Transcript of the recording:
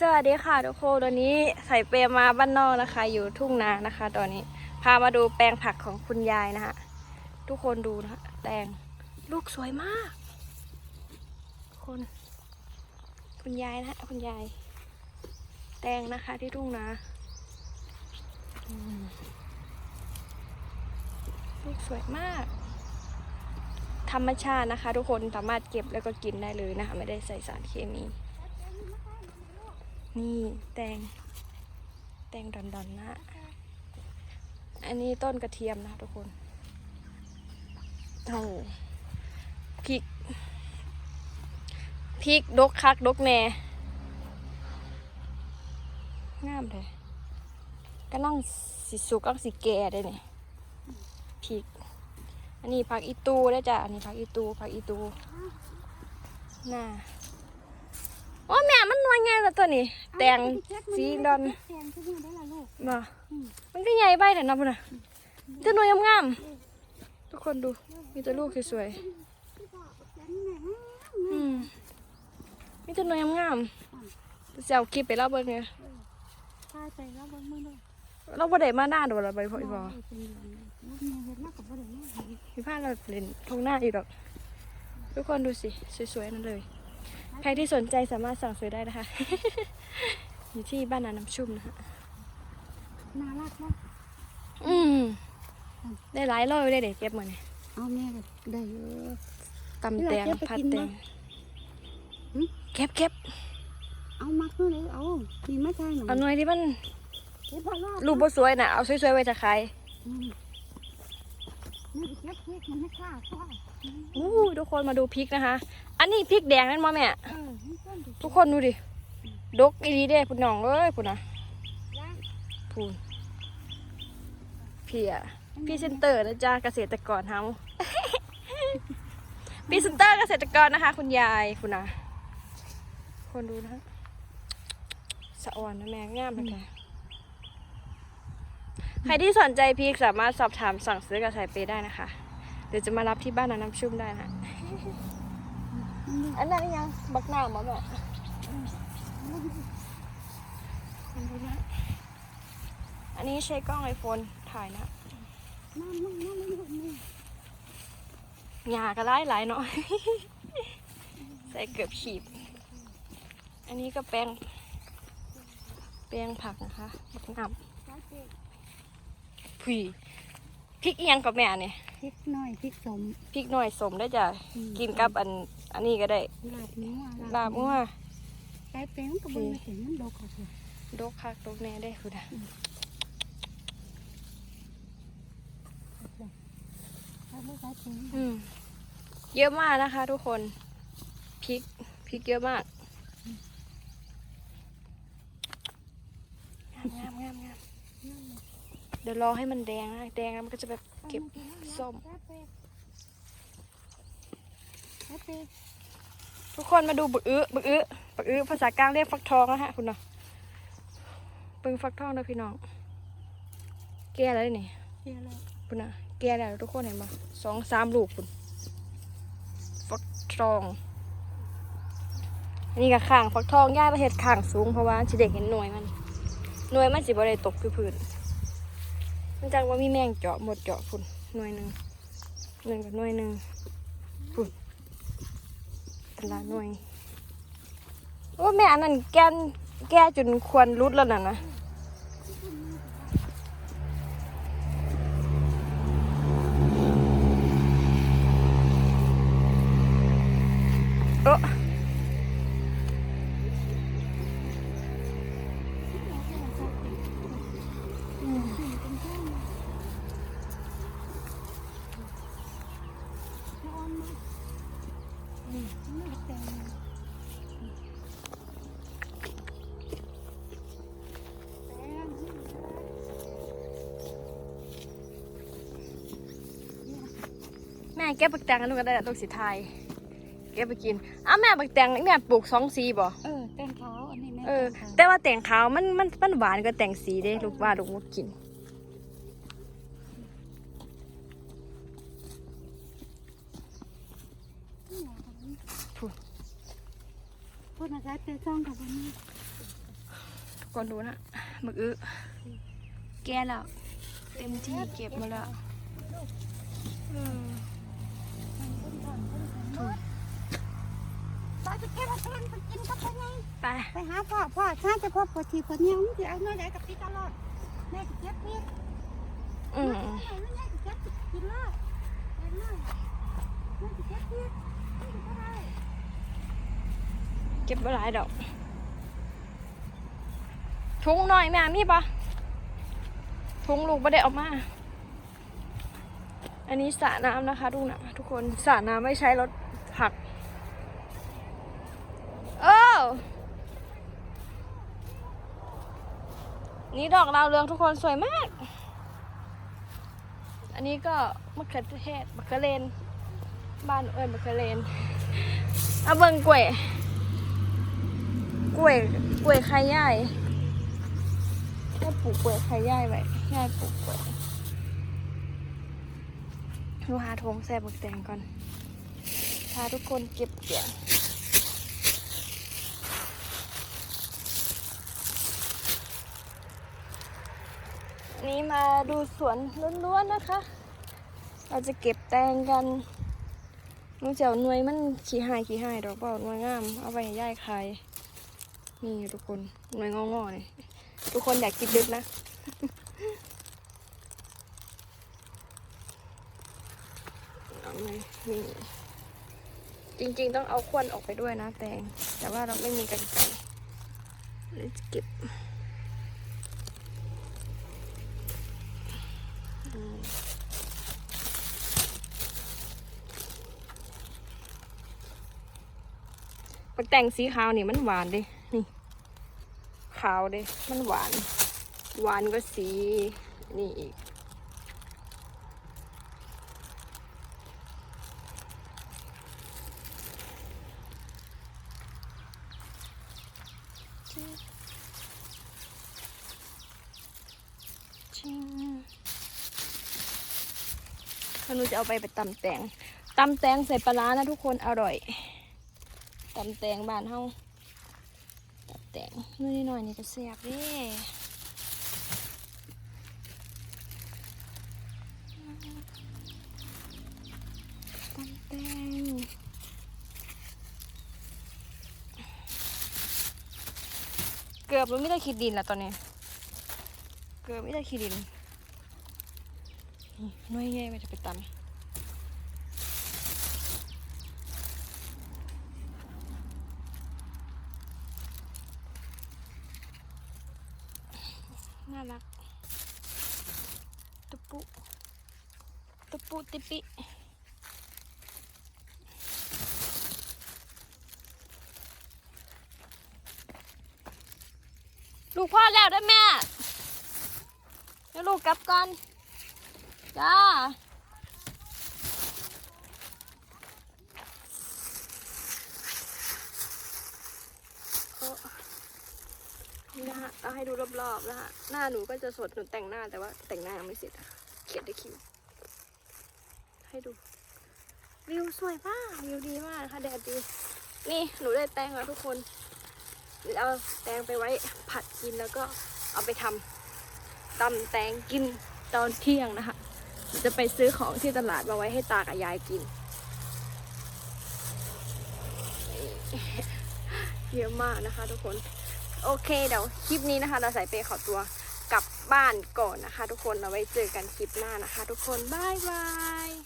สวัสดีค่ะทุกคนตอนนี้ใส่เปรมาบ้านนอกนะคะ อยู่ทุ่งนานะคะ ตอนนี้พามาดูแปลงผักของคุณยายนะคะทุกคนดูนะคะแตงลูกสวยมากทุกคนคุณยายนะฮะคุณยายแตงนะคะที่ทุ่งนาลูกสวยมาก ธรรมชาตินะคะ ทุกคนสามารถเก็บแล้วก็กินได้เลยนะคะ ไม่ได้ใส่สารเคมี นี่แตง แตงดอนๆนนะ อันนี้ต้นกระเทียมนะทุกคนโอ้พริก พริกดกคักดกแน่งามเลยก็นั่งสิสุกก็สิแก่ได้เนี่ยพริก อันนี้ผักอีตูได้จ้ะ อันนี้ผักอีตูผักอีตู น่า โอ้แม่มันน้อยไงล่ะตัวนี้ แตงสีดอนแตงที่นี่ได้ละลูกบ่มันก็ใหญ่ใบแต่นับนะจะหน่วยงามๆทุกคนดู มีแต่ลูกสวยที่บอกแตงแม่งๆอืมมีแต่หน่วยงามๆจะเอาคลิปไปเล่าเบิ่งเนี่ยตายไปแล้วบนมือเลยเราบ่ได้มาหน้าโดนละใบพออีบอลูกเมียเห็นมากกับบ่ได้มากพี่พาเราเล่นทงหน้าอีกดอกทุกคนดูสิ สวยๆนั่นเลย ใครที่สนใจสามารถสั่งซื้อได้นะคะ อยู่ที่บ้านนาน้ำชุ่มนะคะน่ารักเนาะอืมได้หลายร้อยเลยเด็กเก็บมาเนี่ยเอาแม่ก็ได้เยอะตำแตงเวลาเก็บไปผัดกินแตมั้งยหึเก็บเก็บเอามักนู่นเลยเอานี่มาใช่หนูเอาหน่วยที่มันเก็บพอรอดรูปบ่สวยน่ะเอาสวยๆไว้จะขายนี่เก็บเก็บมันไม่ฆ่าฆ่าอู้ยทุกคนมาดูพริกนะคะ อันนี้พริกแดงนั่นมาแม่เออนี่ต้นดิทุกคนดูดิ ดกอีดีเด้พุ่นน้องเอ้ยพุ่นนะย่างพูนพี่อะพี่เซนเตอร์นะจ๊ะเกษตรกรเฮาพี่เซนเตอร์เกษตรกรนะคะ คุณยายคุณนะคนดูนะสะอ่อนนะแม่งามเลยค่ะใครที่สนใจพริกสามารถสอบถามสั่งซื้อกับสายเปย์ได้นะคะ เดี๋ยวจะมารับที่บ้านน้ำชุ่มได้นะ อันนั้นยังบักหน้ามาแบบอันนี้ใช้กล้องไอโฟนถ่ายนะน้ำมึงน้ำมึงลูกนี่หยาก็ไล่หลายเนาะใส่เกือบขีดอันนี้ก็แป้งแป้งผักนะคะบักหน้ใส่เก็บำผุย พริกเอียงกับแม่เนี่ยพริกหน่อยพริกสมพริกหน่อยสมได้จ้ะอืมกินกับอันอันนี้ก็ได้ลาบเนื้อลาบงัวใส่แป้งกับบนมาถึงมันดกออกเลยดกคักดกแน่ได้คุณอะใส่ไม่ใส่แป้งอืมเยอะมากนะคะ ทุกคนพริกพริกเยอะมากงามงามงามงาม เดี๋ยวรอให้มันแดงนะ แดงแล้วมันก็จะแบบเก็บส้มใส่แป้งทุกคนมาดูบึกอื้อบึกอื้อบึกอื้อภาษากลางเรียกฟักทองนะฮะคุณเนาะเปิงฟักทองนะพี่น้อง แก่แล้วนี่เสียแล้วคุณน่ะแก่แล้วทุกคนเห็นปะสองสามลูกคุณฟักทองอันนี้ก็ข้างฟักทองย่าประเทศข้างสูงเพราะว่าสิเด็กเห็นหน่วยมัน หน่วยมันสิบ่ได้ตกคือพื้น มันจังว่ามีแมงเจาะหมดเจาะฝุ่นหน่วยหนึ่งหนึ่งกับหน่วยหนึ่งฝุ่นแตละหน่วยโอ้แม่อันนั้นแกนแก้จนควรรุดแล้วนะนะ ม่แก้บักแตงกันลูกก็ได้ลูกสีไทยแก้ไปกินอ้าวแม่บักแตงนี่แม่ปลูกสองสีบ่เออแตงขาวอันนี้แม่เออแตงขาวแต่ว่าแตงขาวมันมันมันหวานกว่าแตงสีเด้ลูกว่าลูกมดกินพูดพูดนะจ๊ะเจ๊จ้องกับวันนี้ก่อนดูนะหมึกอื้อแก่แล้วเต็มที่เก็บมาแล้ว อืม ไปไปเก็บมาแทนไปกินกับพ่อไงไปไปหาพ่อพ่อถ้าจะพ่อปวดทีปวดเนี้ยมันจะเอาเนื้อไหนกับพี่ตลอดแม่จะเก็บพี่อืมแม่จะเก็บกินเลยเอ็นเลยแม่จะเก็บพี่เก็บไว้หลายดอกถุงหน่อยแม่มีปะถุงลูกไม่ได้ออกมา อันนี้สระน้ำนะคะทุกนะทุกคนสระน้ำไม่ใช้รถผัก เออ นี่ดอกดาวเรืองทุกคนสวยมาก อันนี้ก็มะเขือเทศมะเขือเลน บ้านเอิญมะเขือเลนเอาเบิ่งกล้วยกล้วยกล้วยไข่ย่ายย่ายปลูกกล้วยไข่ย่ายไว้ย่ายปลูกกล้วยดูหาทงแซ่บกแตงก่อนพาทุกคนเก็บเกี่ยว นี้มาดูสวนล้วนๆนะคะ เราจะเก็บแตงกันนูจะเอาหน่วยมันขี้หายขี้หายดอกเปล่าหน่วยงาม เอาไปย่ายขายนี่ทุกคนหน่วยงองอๆนี่ทุกคนอยากกินลึกนะ นี่จริงๆต้องเอาควนออกไปด้วยนะแตง แต่ว่าเราไม่มีกันไกรเลยเก็บ ปักแต่งสีขาวนี่มันหวานดินี่ ขาวดิมันหวาน หวานก็สีนี่อีก จริงแล้วหนูจะเอาไปไปตำแตงตำแตงใส่ปลาร้านะทุกคนอร่อย ตำแตงบ้านเฮาตำแตงนู่นนี่หน่อยนี่ก็แซ่บเด้ตำแตงเกือบมันไม่ได้คิดดินแล้วตอนนี้ เกือบไม่ได้ขี้ดินนี่หน้อยใหญ่ไปจะไปตำน่า รัก ตุปุ ตุปุติปิลูกพ่อแล้วได้อแม่ แล้วลูกกลับก่อน จ้า นี่นะ ฮะเอาให้ดูรอบๆนะฮะหน้าหนูก็จะสดหนูแต่งหน้าแต่ว่าแต่งหน้ายังไม่เสร็จอะเขียนได้คิวให้ดู วิวสวยมากวิวดีมากนะคะแดดดี นี่หนูได้แตงแล้วทุกคนเดี๋ยวเอาแตงไปไว้ผัดกินแล้วก็เอาไปทำตำแตงกินตอนเที่ยงนะคะจะไปซื้อของที่ตลาดมาไว้ให้ตากับยายกิน เยอะมากนะคะทุกคน โอเคเดี๋ยวคลิปนี้นะคะ เราใส่เปย์ขอตัวกลับบ้านก่อนนะคะ ทุกคนเราไว้เจอกันคลิปหน้านะคะ ทุกคนบ๊ายบาย